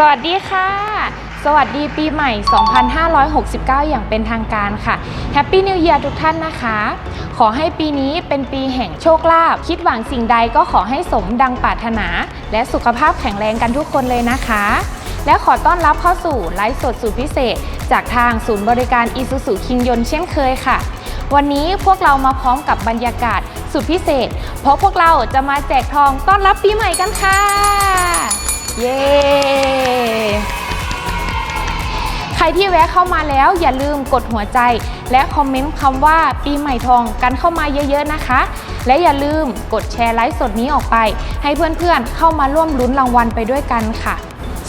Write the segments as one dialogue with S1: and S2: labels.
S1: สวัสดีค่ะ สวัสดีปีใหม่ 2569 อย่างเป็นทางการค่ะแฮปปี้นิว e ย r ทุกท่านนะคะ ขอให้ปีนี้เป็นปีแห่งโชคลาภ คิดหวังสิ่งใดก็ขอให้สมดังปรารถนา และสุขภาพแข็งแรงกันทุกคนเลยนะคะ และขอต้อนรับเข้าสู่ไลฟ์สดสุดพิเศษ จากทางศูนย์บริการอีซูซูคิงยนเช่นเคยค่ะ วันนี้พวกเรามาพร้อมกับบรรยากาศสุดพิเศษ เพราะพวกเราจะมาแจกทองต้อนรับปีใหม่กันค่ะ เย้ ที่แวะเข้ามาแล้วอย่าลืมกดหัวใจ และคอมเมนต์คำว่าปีใหม่ทองกันเข้ามาเยอะๆนะคะ และอย่าลืมกดแชร์ไลฟ์สดนี้ออกไป ให้เพื่อนๆเข้ามาร่วมลุ้นรางวัลไปด้วยกันค่ะ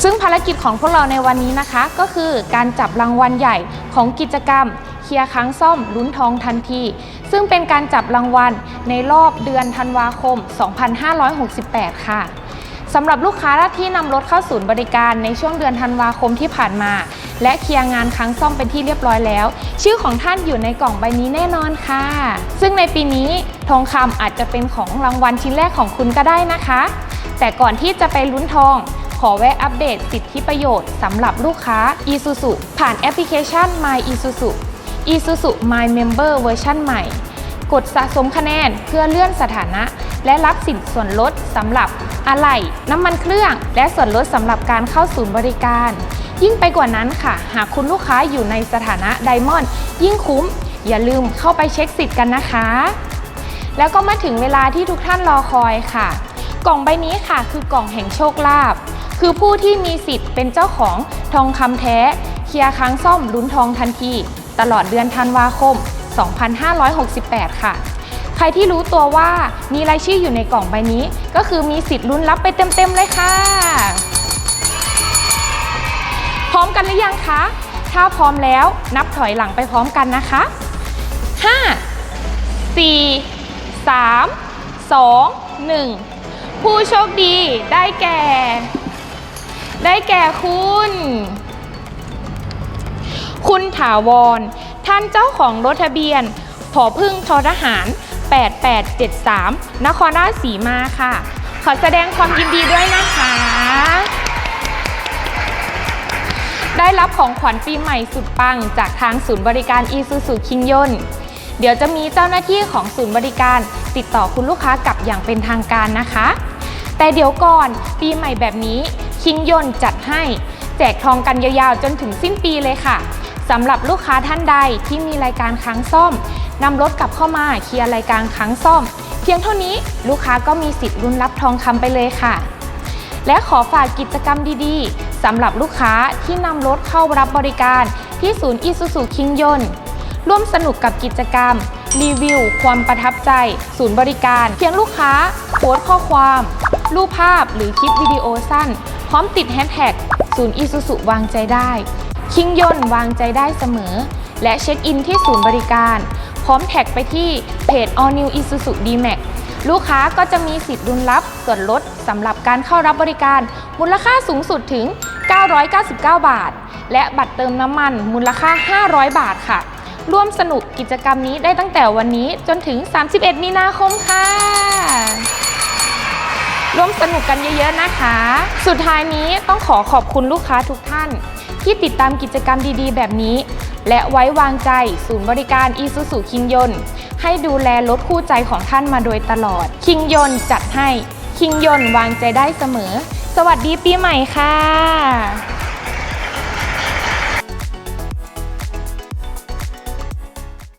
S1: ซึ่งภารกิจของพวกเราในวันนี้นะคะ ก็คือการจับรางวัลใหญ่ของกิจกรรมเคลียร์ครั้งซ่อมลุ้นทองทันที ซึ่งเป็นการจับรางวัลในรอบเดือนธันวาคม 2568 ค่ะสำหรับลูกค้าที่นำรถเข้าศูนย์บริการในช่วงเดือนธันวาคมที่ผ่านมา และเคลียร์งานครั้งซ่อมเป็นที่เรียบร้อยแล้ว ชื่อของท่านอยู่ในกล่องใบนี้แน่นอนค่ะ ซึ่งในปีนี้ทองคำอาจจะเป็นของรางวัลชิ้นแรกของคุณก็ได้นะคะ แต่ก่อนที่จะไปลุ้นทองขอแวะอัปเดตสิทธิประโยชน์สำหรับลูกค้า Isuzu ผ่านแอปพลิเคชัน My Isuzu Isuzu My Member เวอร์ชันใหม่ กดสะสมคะแนนเพื่อเลื่อนสถานะ และรับสิทธิส่วนลดสำหรับอะไหล่น้ำมันเครื่อง และส่วนลดสำหรับการเข้าศูนย์บริการ ยิ่งไปกว่านั้นค่ะ หากคุณลูกค้าอยู่ในสถานะไดมอนด์ยิ่งคุ้ม อย่าลืมเข้าไปเช็คสิทธิ์กันนะคะ แล้วก็มาถึงเวลาที่ทุกท่านรอคอยค่ะ กล่องใบนี้ค่ะ คือกล่องแห่งโชคลาภคือผู้ที่มีสิทธิ์เป็นเจ้าของทองคำแท้ เคลียร์ค้างซ่อมลุ้นทองทันที ตลอดเดือนธันวาคม 2568 ค่ะ ใครที่รู้ตัวว่ามีรายชื่ออยู่ในกล่องใบนี้ ก็คือมีสิทธิ์ลุ้นรับไปเต็มๆเลยค่ะ ร้อมกันหรือยังคะ ถ้าพร้อมแล้วนับถอยหลังไปพร้อมกันนะคะ 5 4 3 2 1 ผู้โชคดีได้แก่ ได้แก่คุณ คุณถาวร ท่านเจ้าของรถทะเบียนผอพึ่งทอทหาร 8873 นครราชสีมาค่ะ ขอแสดงความยินดีด้วยนะคะ ได้รับของขวัญปีใหม่สุดปัง จากทางศูนย์บริการอีซูซูคิงยนเดี๋ยวจะมีเจ้าหน้าที่ของศูนย์บริการ ติดต่อคุณลูกค้ากลับอย่างเป็นทางการนะคะ แต่เดี๋ยวก่อนปีใหม่แบบนี้คิงยนจัดให้ แจกทองกันยาวๆจนถึงสิ้นปีเลยค่ะสำหรับลูกค้าท่านใดที่มีรายการค้างซ่อมนำรถกลับเข้ามาเคลียร์รายการค้างซ่อม เพียงเท่านี้ลูกค้าก็มีสิทธิ์ลุ้นรับทองคำไปเลยค่ะ และขอฝากกิจกรรมดีๆสำหรับลูกค้าที่นำรถเข้ารับบริการที่ศูนย์อิซูซูคิงยนร่วมสนุกกับกิจกรรม รีวิว ความประทับใจ ศูนย์บริการ เพียงลูกค้าโพสข้อความ รูปภาพหรือคลิปวิดีโอสั้น พร้อมติดแฮชแท็กศูนย์อิซูซูวางใจได้ คิงยนวางใจได้เสมอ และเช็คอินที่ศูนย์บริการ พร้อมแท็กไปที่เพจ All New Isuzu D-Max ลูกค้าก็จะมีสิทธิ์รุนรับส่วนลด สำหรับการเข้ารับบริการมูลค่าสูงสุดถึง 999 บาท และบัตรเติมน้ำมันมูลค่า 500 บาทค่ะ ร่วมสนุกกิจกรรมนี้ได้ตั้งแต่วันนี้จนถึง 31 มีนาคมค่ะ ร่วมสนุกกันเยอะๆนะคะ สุดท้ายนี้ต้องขอขอบคุณลูกค้าทุกท่าน ที่ติดตามกิจกรรมดีๆ แบบนี้ และไว้วางใจศูนย์บริการอีซูซูคิงยนให้ดูแลรถคู่ใจของท่านมาโดยตลอด คิงยนจัดให้ คิงยนวางใจได้เสมอ สวัสดีปีใหม่ค่ะ